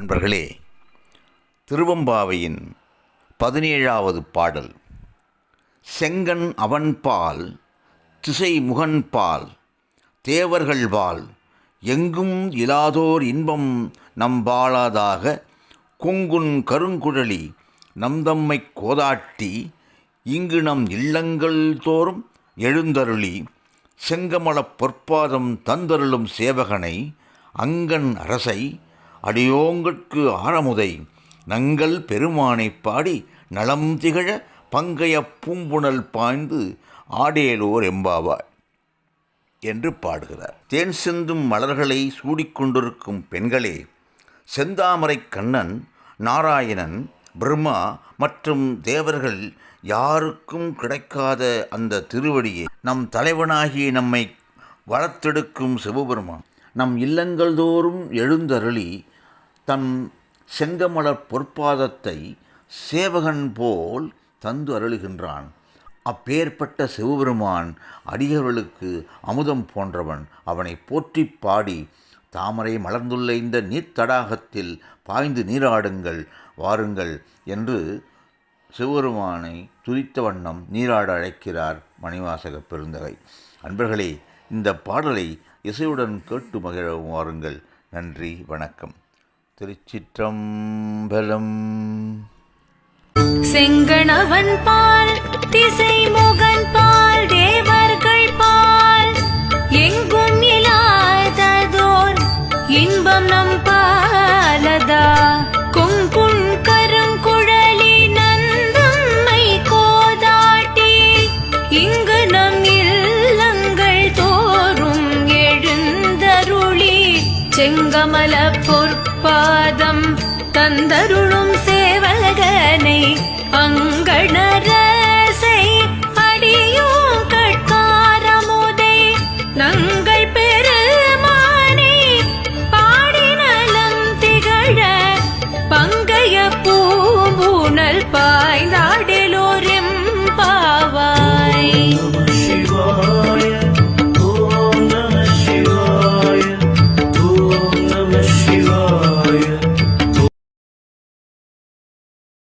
நண்பர்களே திருவம்பாவையின் பதினேழாவது பாடல் செங்கன் அவன்பால் திசை முகன்பால் தேவர்கள்பால் எங்கும் இலாதோர் இன்பம் நம்பாளாதாக கொங்குன் கருங்குழலி நம்தம்மை கோதாட்டி இங்கு நம் இல்லங்கள் தோறும் எழுந்தருளி செங்கமலப் பொற்பாதம் தந்தருளும் சேவகனை அங்கன் அரசை அடியோங்கட்கு ஆரமுதை நங்கள் பெருமானைப் பாடி நலம் திகழ பங்கைய பூம்புணல் பாய்ந்து ஆடேலோர் எம்பாவாய் என்று பாடுகிறார். தேன் சிந்தும் மலர்களை சூடிக்கொண்டிருக்கும் பெண்களே செந்தாமரை கண்ணன் நாராயணன் பிரம்மா மற்றும் தேவர்கள் யாருக்கும் கிடைக்காத அந்த திருவடியை நம் தலைவனாகிய நம்மை வளர்த்தெடுக்கும் சிவபெருமான். நம் இல்லங்கள் தோறும் எழுந்தருளி தன் செங்கமலர் பொற்பாதத்தை சேவகன் போல் தந்து அருளுகின்றான். அப்பேற்பட்ட சிவபெருமான் அடியவர்களுக்கு அமுதம் போன்றவன். அவனை போற்றி பாடி தாமரை மலர்ந்துள்ள இந்த நீர்த்தடாகத்தில் பாய்ந்து நீராடுங்கள் வாருங்கள் என்று சிவபெருமானை துரித்த வண்ணம் நீராட அழைக்கிறார் மணிவாசக பெருந்தகை. அன்பர்களே இந்த பாடலை இசையுடன் கேட்டு மகிழவும் வாருங்கள். நன்றி வணக்கம். திருச்சிற்றம்பலம். செங்கணவன் பால் செங்கமல பொற்பாதம் தந்தருள்